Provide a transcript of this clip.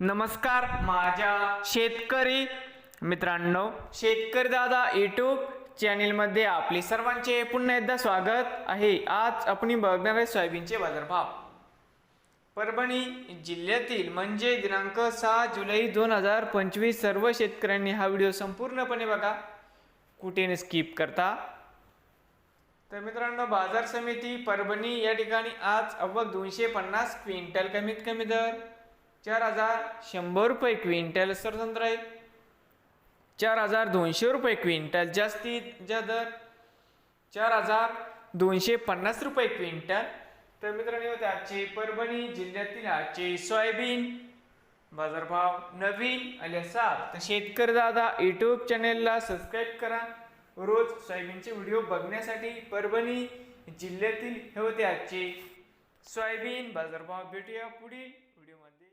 नमस्कार माझ्या शेतकरी मित्रांनो शेतकरी दादा यूट्यूब चॅनेलमध्ये आपले सर्वांचे पुन्हा एकदा स्वागत आहे. आज आपण बघणार आहे सोयाबीनचे बाजारभाव. परभणी जिल्ह्यातील म्हणजे दिनांक सहा जुलै दोन हजार पंचवीस सर्व शेतकऱ्यांनी हा व्हिडिओ संपूर्णपणे बघा. कुठे स्किप करता. तर मित्रांनो बाजार समिती परभणी या ठिकाणी आज अव्वल दोनशे पन्नास क्विंटल कमीत कमी दर. चार हजार शंभर रुपये क्विंटल सरसंत्र आहे चार हजार दोनशे रुपये क्विंटल जास्तीत ज्या दर चार हजार दोनशे पन्नास रुपये क्विंटल. तर मित्रांनो होते आजचे परभणी जिल्ह्यातील आजचे सोयाबीन. बाजारभाव नवीन आले असाल तर शेतकरी दादा यूट्यूब चॅनेलला सबस्क्राईब करा. रोज सोयाबीनचे व्हिडिओ बघण्यासाठी परभणी जिल्ह्यातील हे होते आजचे सोयाबीन. बाजारभाव भेटूया पुढील व्हिडिओमध्ये.